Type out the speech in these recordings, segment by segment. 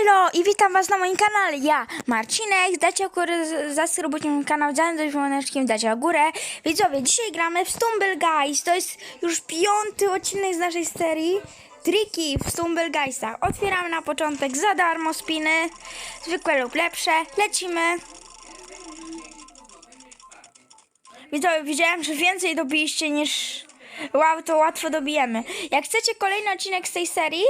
Elo i witam was na moim kanale, ja Marcinek, dajcie górę, zasubujcie mój kanał, zająć dzwoneczkiem, dajcie górę. Widzowie, dzisiaj gramy w Stumble Guys, to jest już piąty odcinek z naszej serii Triki w Stumble Guysach. Otwieramy na początek za darmo spiny, zwykłe lub lepsze, lecimy. Widzowie, widziałem, że więcej dobiliście niż... Wow, to łatwo dobijemy. Jak chcecie kolejny odcinek z tej serii,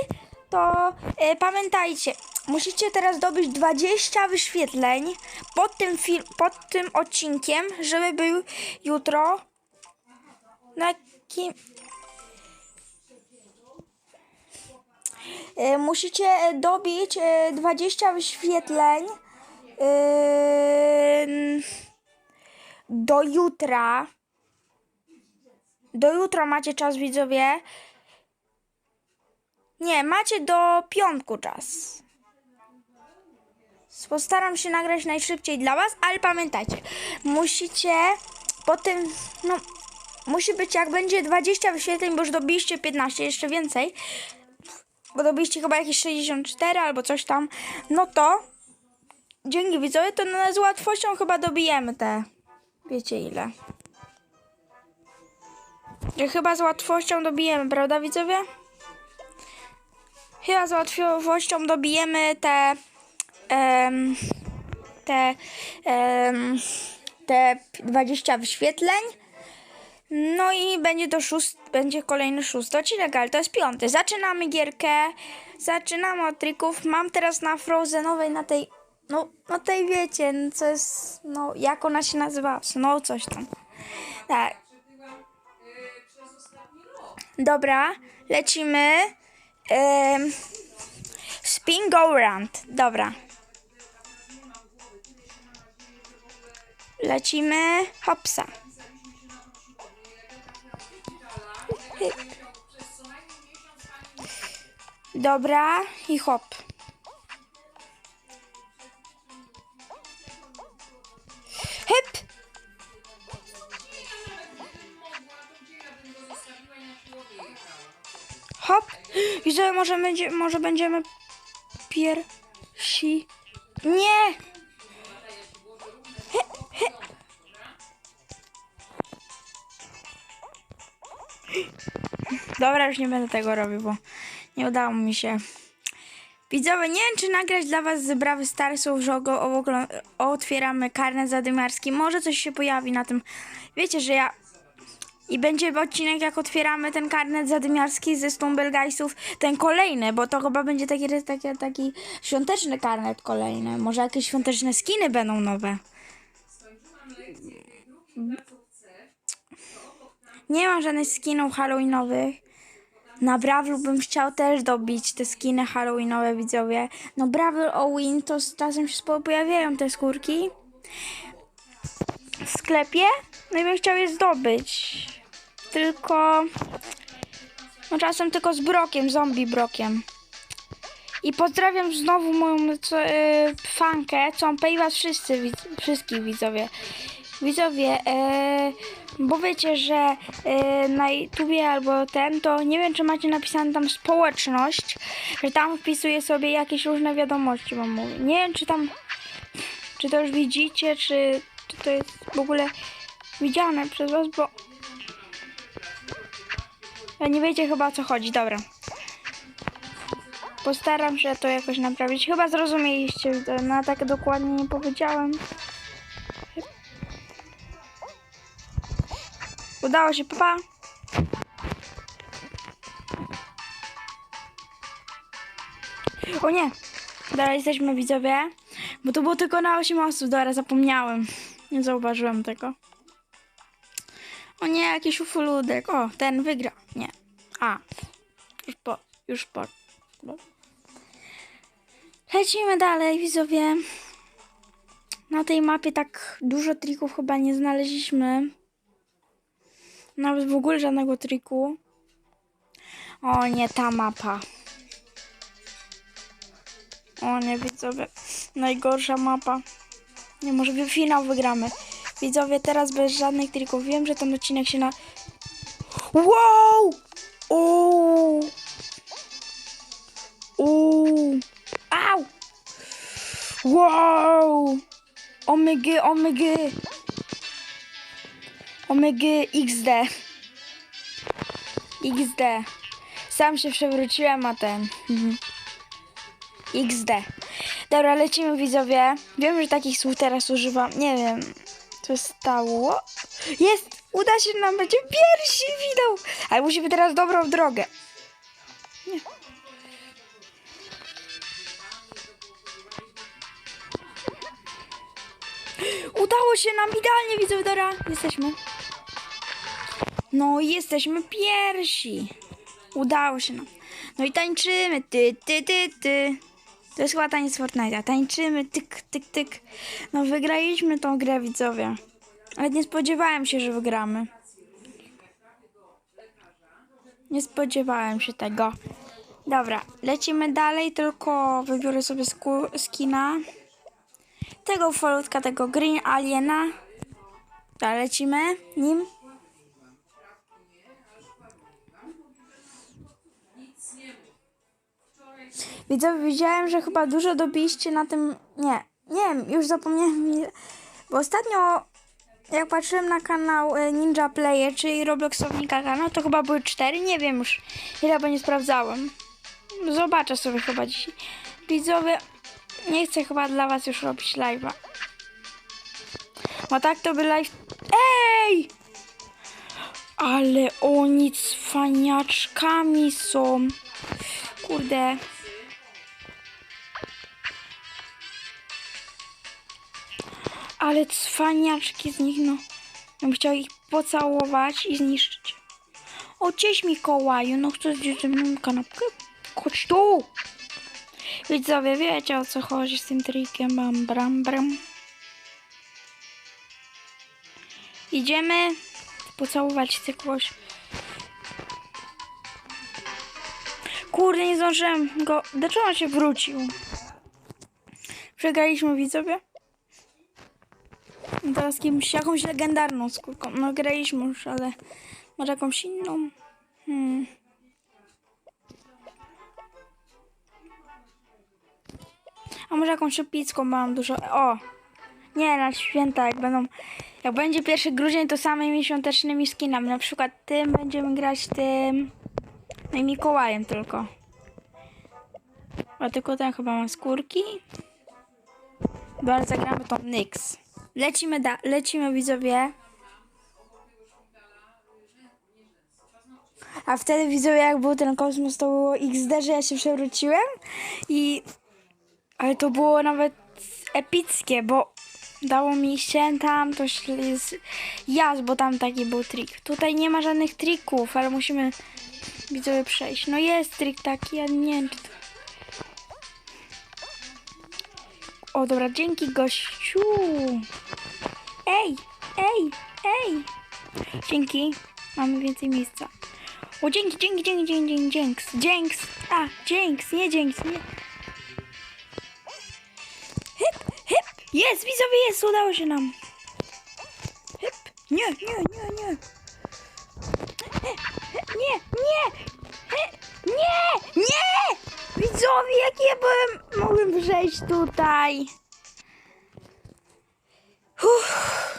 to e, pamiętajcie, musicie teraz dobyć 20 wyświetleń pod tym, fil- pod tym odcinkiem, żeby był jutro na kim... E, musicie e, dobić e, 20 wyświetleń e, do jutra. Do jutra macie czas, widzowie. Nie, macie do piątku czas. Postaram się nagrać najszybciej dla Was, ale pamiętajcie, musicie po tym, no, musi być jak będzie 20 wyświetleń, bo już dobiliście 15, jeszcze więcej, bo dobiliście chyba jakieś 64 albo coś tam, no to dzięki widzowie, to no, z łatwością chyba dobijemy te, wiecie ile. Że chyba z łatwością dobijemy, prawda widzowie? Chyba z łatwością dobijemy te te te 20 wyświetleń. No i będzie to szóst, będzie kolejny szósty odcinek, ale to jest piąty. Zaczynamy gierkę. Zaczynamy od trików. Mam teraz na Frozenowej, na tej, no, no tej wiecie, no, co jest, no, jak ona się nazywa? No, coś tam. Tak. Dobra, lecimy. Em, spin go round. Dobra. Lecimy. Hopsa. Dobra i hop. Hyp. Hop. I sobie może, będzie, może będziemy pierwsi. Nie! Dobra, już nie będę tego robił, bo nie udało mi się. Widzowie, nie wiem, czy nagrać dla was z Brawy Starsów, że otwieramy karnet zadymiarski. Może coś się pojawi na tym. Wiecie, że ja i będzie odcinek, jak otwieramy ten karnet zadymiarski ze Stumble Guysów, ten kolejny, bo to chyba będzie taki, taki, taki świąteczny karnet kolejny. Może jakieś świąteczne skiny będą nowe. Nie mam żadnych skinów halloweenowych. Na Brawlu bym chciał też dobić te skiny halloweenowe, widzowie. No Brawl Owin to czasem się pojawiają te skórki w sklepie. No i bym chciał je zdobyć. Tylko... No czasem tylko z brokiem, zombie brokiem. I pozdrawiam znowu moją co, y, fankę, i was wszyscy, wszystkich widzowie. Widzowie, e, bo wiecie, że e, na YouTubie albo ten, to nie wiem, czy macie napisane tam społeczność, że tam wpisuję sobie jakieś różne wiadomości, wam mówię. Nie wiem, czy tam, czy to już widzicie, czy, czy to jest w ogóle widziane przez was, bo ja nie wiecie chyba o co chodzi, dobra. Postaram się to jakoś naprawić. Chyba zrozumieliście, no tak dokładnie nie powiedziałem. Udało się, papa. O nie! Dalej jesteśmy widzowie. Bo to było tylko na 8 osób. Dobra, zapomniałem. Nie zauważyłem tego. O nie, jakiś ufoludek. O, ten wygra. Nie. A. Już po. Już po. Lecimy dalej, widzowie. Na tej mapie tak dużo trików chyba nie znaleźliśmy. Nawet w ogóle żadnego triku. O nie, ta mapa. O nie, widzowie. Najgorsza mapa. Nie, może wy- finał wygramy. Widzowie, teraz bez żadnych trików. Wiem, że ten odcinek się na... Wow! Uuu! Uuu! Au! Wow! Omega, omega. Omega XD. XD. Sam się przewróciłem, a ten. Mhm. XD. Dobra, lecimy widzowie. Wiem, że takich słów teraz używam. Nie wiem, co stało. Jest! Uda się nam, będzie pierwszy widał! Ale musimy teraz dobrą drogę. Nie. Udało się nam idealnie, widzowie, dobra. Jesteśmy. No, jesteśmy pierwsi. Udało się nam. No i tańczymy. Ty, ty, ty, ty. To jest chyba taniec Fortnite'a. Tańczymy, tyk, tyk, tyk. No, wygraliśmy tą grę, widzowie. Ale nie spodziewałem się, że wygramy. Nie spodziewałem się tego. Dobra, lecimy dalej, tylko wybiorę sobie skina. Tego falutka, tego Green Aliena. Dobra, lecimy nim. Widzowie, widziałem, że chyba dużo dobiliście na tym... Nie, nie wiem, już zapomniałem. Bo ostatnio, jak patrzyłem na kanał e, Ninja Player, czyli Robloxownika kanał, to chyba były cztery. Nie wiem już, ile, bo nie sprawdzałem. Zobaczę sobie chyba dzisiaj. Widzowie, nie chcę chyba dla was już robić live'a. Bo tak to by live... Ej! Ale oni cwaniaczkami są. Kurde. Ale cwaniaczki z nich, no. Ja bym chciał ich pocałować i zniszczyć. O, cześć Mikołaju, no chcesz gdzieś ze mną kanapkę? Chodź tu! Widzowie, wiecie o co chodzi z tym trikiem, bam, bram, bram. Idziemy pocałować cykłoś. Kurde, nie zdążyłem go. Dlaczego on się wrócił? Przegraliśmy widzowie. Teraz kimś, jakąś legendarną skórką. No graliśmy już, ale może jakąś inną. Hmm. A może jakąś szybicką mam dużo. O! Nie, na święta, jak będą. Jak będzie pierwszy grudzień, to samymi świątecznymi skinami. Na przykład tym będziemy grać tym. No i Mikołajem tylko. A tylko ten chyba ma skórki. Dobra, zagramy tą Nyx. Lecimy, da lecimy widzowie. A wtedy widzowie, jak był ten kosmos, to było XD, że ja się przewróciłem. I... Ale to było nawet epickie, bo dało mi się tam to z jazd, bo tam taki był trik. Tutaj nie ma żadnych trików, ale musimy widzowie przejść. No jest trik taki, ale nie wiem czy to... O dobra, dzięki gościu. Ej, ej, ej. Dzięki, mamy więcej miejsca. O dzięki, dzięki, dzięki, dzięki, dzięki, dzięks, dzięks. A, dzięks, nie dzięks, nie. Hyp, hyp, jest, widzowie, jest, udało się nam. Hyp, nie, nie, nie, nie. Nie, nie. Widzowie, jak ja byłem, mogłem przejść tutaj. Uff.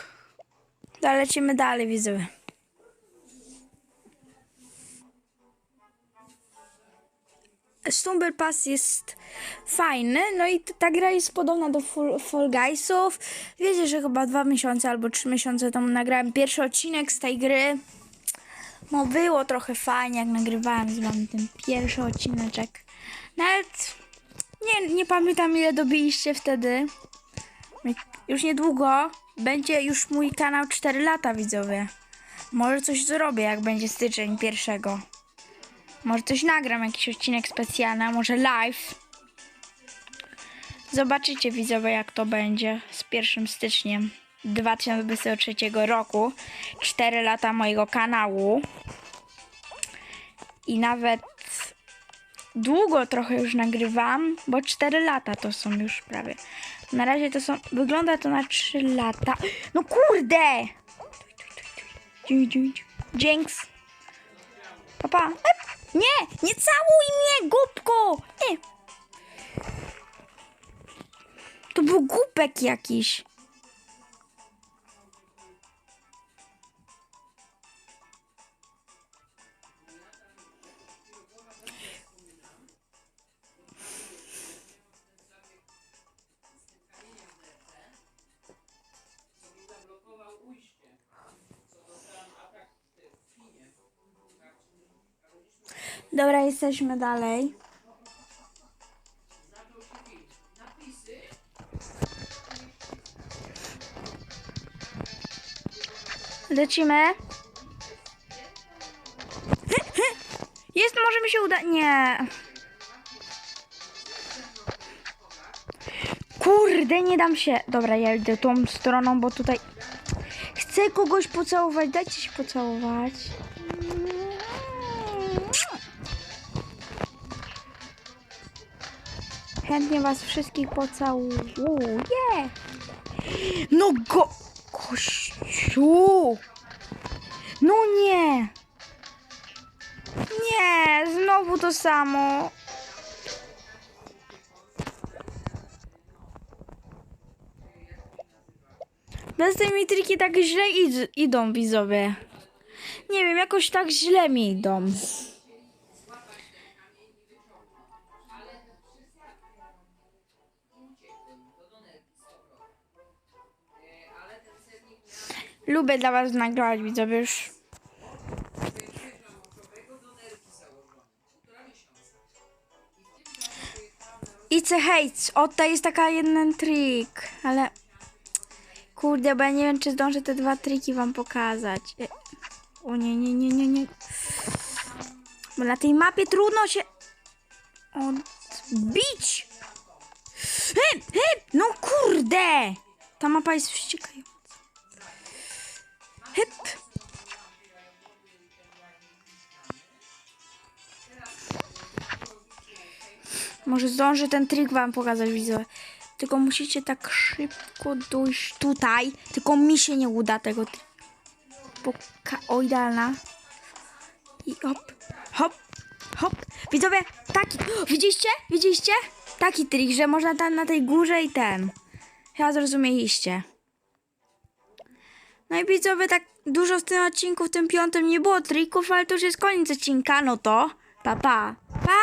Lecimy dalej, widzowie. Stumble Pass jest fajny, no i ta gra jest podobna do Fall, Fall Guysów. Wiecie, że chyba dwa miesiące albo trzy miesiące temu nagrałem pierwszy odcinek z tej gry. No było trochę fajnie, jak nagrywałem z wami ten pierwszy odcineczek. Nawet nie, nie pamiętam ile dobiliście wtedy. Już niedługo będzie już mój kanał 4 lata, widzowie. Może coś zrobię, jak będzie styczeń pierwszego. Może coś nagram, jakiś odcinek specjalny, może live. Zobaczycie, widzowie, jak to będzie z 1 styczniem 2023 roku. 4 lata mojego kanału. I nawet długo trochę już nagrywam, bo 4 lata to są już prawie. Na razie to są. Wygląda to na 3 lata. No kurde! Dzięks. Papa. Nie! Nie całuj mnie, głupko! To tu głupek jakiś. Dobra, jesteśmy dalej. Lecimy. Jest, może mi się uda. Nie. Kurde, nie dam się. Dobra, ja idę tą stroną, bo tutaj chcę kogoś pocałować. Dajcie się pocałować. Chętnie was wszystkich pocałuję. No go... Kościół! No nie! Nie, znowu to samo. Bez tej mi tak źle id- idą, widzowie. Nie wiem, jakoś tak źle mi idą. Lubię dla was nagrywać, widzowie już. It's a hate. O, to jest taka jeden trik, ale... Kurde, bo ja nie wiem, czy zdążę te dwa triki wam pokazać. E, O nie, nie, nie, nie, nie. Bo na tej mapie trudno się odbić. Hyp, hyp, no kurde. Ta mapa jest wściekająca. Hyp. Może zdążę ten trik wam pokazać, widzowie. Tylko musicie tak szybko dojść tutaj. Tylko mi się nie uda tego. Poka- o, idealna. I hop, hop, hop. Widzowie, taki. Widzieliście? Widzieliście? Taki trik, że można tam na tej górze i ten. Chyba zrozumieliście. No i widzowie, tak dużo w tym odcinku, w tym piątym nie było trików, ale to już jest koniec odcinka, no to pa pa. Pa!